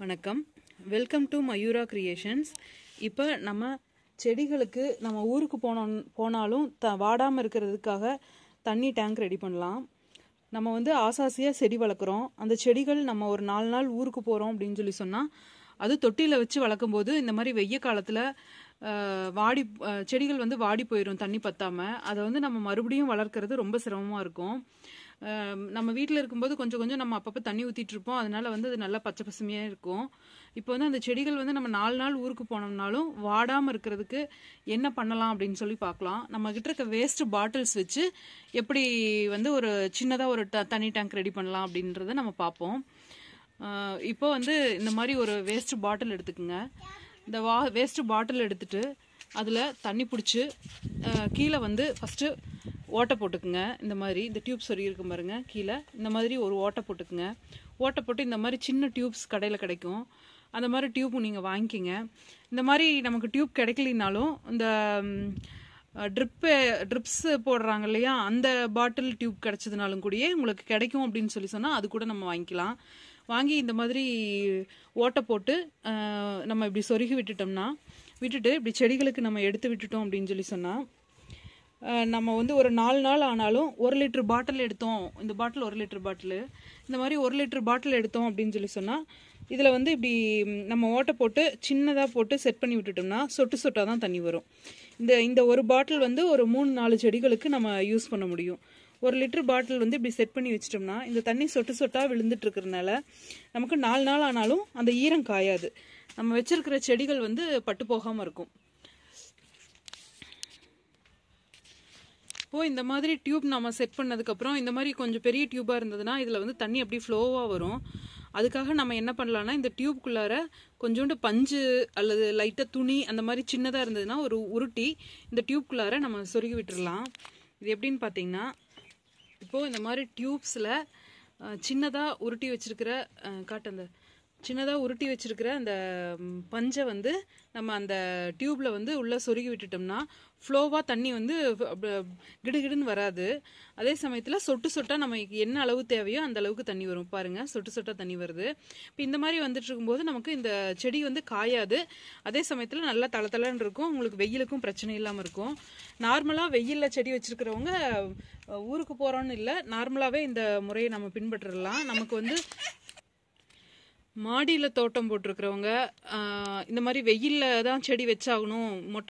வணக்கம். Welcome to Mayura creations இப்போ நம்ம செடிகளுக்கு நம்ம ஊருக்கு போனோம் போனாலும் த வாடாமல் இருக்கிறதுக்காக தண்ணி டேங்க் ரெடி பண்ணலாம். நம்ம வந்து ஆசாசியாக செடி வளர்க்குறோம். அந்த செடிகள் நம்ம ஒரு நாலு நாள் ஊருக்கு போகிறோம் அப்படின்னு சொல்லி சொன்னால் அது தொட்டியில் வச்சு வளர்க்கும் போது இந்த மாதிரி வெய்ய காலத்தில் வாடி செடிகள் வந்து வாடி போயிடும் தண்ணி பற்றாமல் அதை வந்து நம்ம மறுபடியும் வளர்க்குறது ரொம்ப சிரமமாக இருக்கும். நம்ம வீட்டில் இருக்கும்போது கொஞ்சம் கொஞ்சம் நம்ம அப்பப்போ தண்ணி ஊற்றிட்டு இருப்போம். அதனால வந்து அது நல்லா பச்சை பசுமையாக இருக்கும். இப்போ வந்து அந்த செடிகள் வந்து நம்ம நாலு நாள் ஊருக்கு போனோம்னாலும் வாடாமல் இருக்கிறதுக்கு என்ன பண்ணலாம் அப்படின்னு சொல்லி பார்க்கலாம். நம்ம கிட்ட இருக்க வேஸ்ட் பாட்டில்ஸ் வச்சு எப்படி வந்து ஒரு சின்னதாக ஒரு ட- தண்ணி டேங்க் ரெடி பண்ணலாம் அப்படின்றத நம்ம பார்ப்போம். இப்போ வந்து இந்த மாதிரி ஒரு வேஸ்ட் பாட்டில் எடுத்துக்கோங்க. இந்த வா வேஸ்ட் பாட்டில் எடுத்துட்டு அதில் தண்ணி பிடிச்சி கீழே வந்து ஃபஸ்ட்டு ஓட்டை போட்டுக்குங்க. இந்த மாதிரி இந்த டியூப் சொருகிருக்கு பாருங்க கீழே. இந்த மாதிரி ஒரு ஓட்டை போட்டுக்குங்க. ஓட்டை போட்டு இந்த மாதிரி சின்ன டியூப்ஸ் கடையில் கிடைக்கும். அந்த மாதிரி டியூப் நீங்கள் வாங்கிக்கிங்க. இந்த மாதிரி நமக்கு டியூப் கிடைக்கலினாலும் இந்த ட்ரிப்பு ட்ரிப்ஸ் போடுறாங்க இல்லையா அந்த பாட்டில் டியூப் கிடைச்சதுனாலும் கூடயே உங்களுக்கு கிடைக்கும் அப்படின்னு சொல்லி சொன்னால் அது கூட நம்ம வாங்கிக்கலாம். வாங்கி இந்த மாதிரி ஓட்டை போட்டு நம்ம இப்படி சொருகி விட்டுட்டோம்னா விட்டுட்டு இப்படி செடிகளுக்கு நம்ம எடுத்து விட்டுட்டோம் அப்படின்னு சொல்லி சொன்னால் நம்ம வந்து ஒரு நாலு நாள் ஆனாலும் ஒரு லிட்டர் பாட்டில் எடுத்தோம். இந்த பாட்டில் ஒரு லிட்டர் பாட்டில். இந்த மாதிரி ஒரு லிட்டர் பாட்டில் எடுத்தோம் அப்படின்னு சொல்லி சொன்னால் இதில் வந்து இப்படி நம்ம ஓட்டை போட்டு சின்னதாக போட்டு செட் பண்ணி விட்டுட்டோம்னா சொட்டு சொட்டாக தான் தண்ணி வரும். இந்த இந்த ஒரு பாட்டில் வந்து ஒரு மூணு நாலு செடிகளுக்கு நம்ம யூஸ் பண்ண முடியும். ஒரு லிட்டர் பாட்டில் வந்து இப்படி செட் பண்ணி வச்சிட்டோம்னா இந்த தண்ணி சொட்டு சொட்டாக விழுந்துட்டு இருக்கிறதுனால நமக்கு நாலு நாள் ஆனாலும் அந்த ஈரம் காயாது. நம்ம வச்சிருக்கிற செடிகள் வந்து பட்டு போகாமல் இருக்கும். இப்போது இந்த மாதிரி டியூப் நம்ம செட் பண்ணதுக்கப்புறம் இந்த மாதிரி கொஞ்சம் பெரிய டியூபாக இருந்ததுன்னா இதில் வந்து தண்ணி அப்படியே ஃப்ளோவாக வரும். அதுக்காக நம்ம என்ன பண்ணலாம்னா இந்த டியூப்குள்ளார கொஞ்சோண்டு பஞ்சு அல்லது லைட்டாக துணி அந்த மாதிரி சின்னதாக இருந்ததுன்னா ஒரு உருட்டி இந்த டியூப்குள்ளார நம்ம சொருகி விட்டுடலாம் இது எப்படின்னு பார்த்தீங்கன்னா இப்போது இந்த மாதிரி டியூப்ஸில் சின்னதாக உருட்டி வச்சுருக்கிற காட்டு அந்த சின்னதாக உருட்டி வச்சிருக்கிற அந்த பஞ்சை வந்து நம்ம அந்த டியூப்பில் வந்து உள்ளே சொருகி விட்டுட்டோம்னா ஃப்ளோவாக தண்ணி வந்து கிடுகிடுன்னு வராது. அதே சமயத்தில் சொட்டு சொட்டாக நமக்கு என்ன அளவு தேவையோ அந்த அளவுக்கு தண்ணி வரும். பாருங்க சொட்டு சொட்டாக தண்ணி வருது. இப்போ இந்த மாதிரி வந்துட்டு இருக்கும்போது நமக்கு இந்த செடி வந்து காயாது. அதே சமயத்தில் நல்லா தளதளன்னு இருக்கும். உங்களுக்கு வெயிலுக்கும் பிரச்சனை இல்லாமல் இருக்கும். நார்மலாக வெயிலில் செடி வச்சுருக்கிறவங்க ஊருக்கு போகிறோன்னு இல்லை நார்மலாகவே இந்த முறையை நம்ம பின்பற்றலாம். நமக்கு வந்து மாடியில் தோட்டம் போட்டிருக்கிறவங்க இந்த மாதிரி வெயிலில் தான் செடி வச்சாகணும் மொட்டை